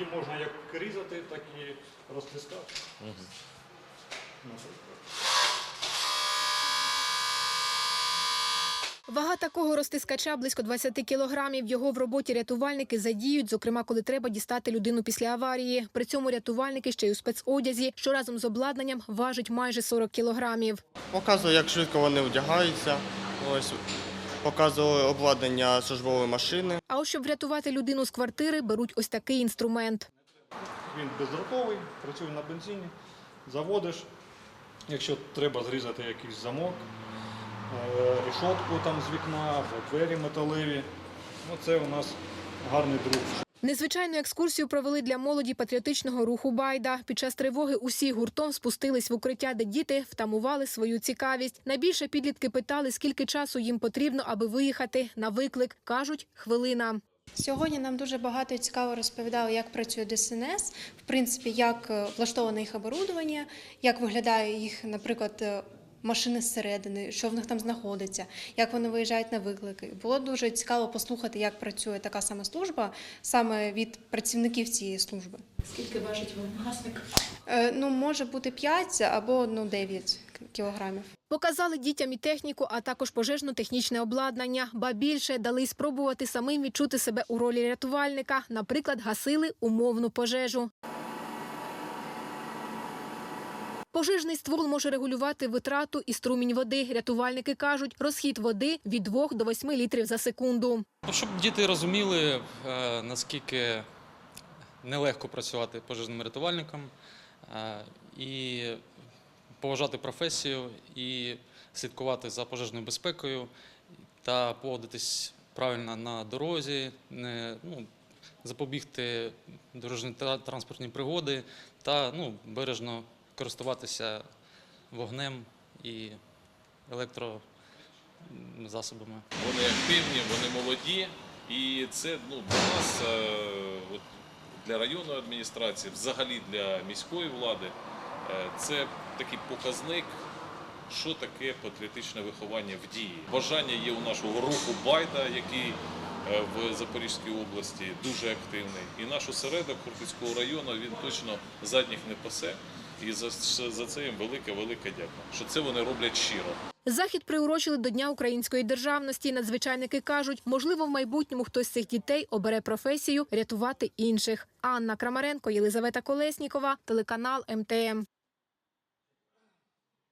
Її можна як різати, так і розтискати. Вага такого розтискача близько 20 кілограмів. Його в роботі рятувальники задіють, зокрема, коли треба дістати людину після аварії. При цьому рятувальники ще й у спецодязі, що разом з обладнанням важить майже 40 кілограмів. Показує, як швидко вони вдягаються. Ось показували обладнання службової машини. А ось щоб врятувати людину з квартири, беруть ось такий інструмент. Він бездротовий, працює на бензині. Заводиш, якщо треба зрізати якийсь замок, е, рішотку там з вікна, або двері металеві. Це у нас гарний друг. Незвичайну екскурсію провели для молоді патріотичного руху Байда. Під час тривоги усі гуртом спустились в укриття, де діти втамували свою цікавість. Найбільше підлітки питали, скільки часу їм потрібно, аби виїхати на виклик. кажуть, хвилина. Сьогодні нам дуже багато і цікаво розповідали, як працює ДСНС, в принципі, як е, влаштоване їх оборудовання, як виглядає їх, наприклад, е, машини зсередини, що в них там знаходиться, як вони виїжджають на виклики. Було дуже цікаво послухати, як працює така сама служба саме від працівників цієї служби. Скільки важить вогнегасник? Е, Ну, може бути 5 або ну, 9 кілограмів. Показали дітям і техніку, а також пожежно-технічне обладнання. Ба більше дали спробувати самим відчути себе у ролі рятувальника. Наприклад, гасили умовну пожежу. Пожежний ствол може регулювати витрату і струмінь води. Рятувальники кажуть, розхід води від 2 до 8 літрів за секунду. Ну, щоб діти розуміли, е, наскільки нелегко працювати пожежним рятувальником, е, і поважати професію, і слідкувати за пожежною безпекою та поводитись правильно на дорозі, не, ну, запобігти дорожньо транспортні пригоди та ну, бережно користуватися вогнем і електрозасобами. Вони активні, вони молоді, і це ну, для нас, е, от, для районної адміністрації, взагалі для міської влади, е, це такий показник, що таке патріотичне виховання в дії. Бажання є у нашого руху Байда, який е, в Запорізькій області дуже активний. І наш осередок Хортицького району він точно задніх не пасе. І за, за це їм велике, велике дякую, що це вони роблять щиро. Захід приурочили до Дня української державності. Надзвичайники кажуть, можливо, в майбутньому хтось з цих дітей обере професію рятувати інших. Анна Крамаренко, Єлизавета Колеснікова, телеканал МТМ.